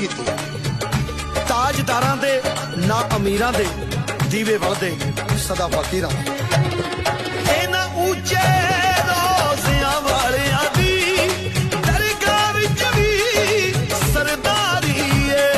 ਕੀਤੀ ਤਾਜਦਾਰਾਂ ਦੇ ਨਾ ਅਮੀਰਾਂ ਦੇ ਦੀਵੇ ਵਲਦੇ ਸਦਾ ਫਕੀਰਾਂ ਇਹਨਾਂ ਉੱਚੇ ਸਰਦਾਰੀ ਏ।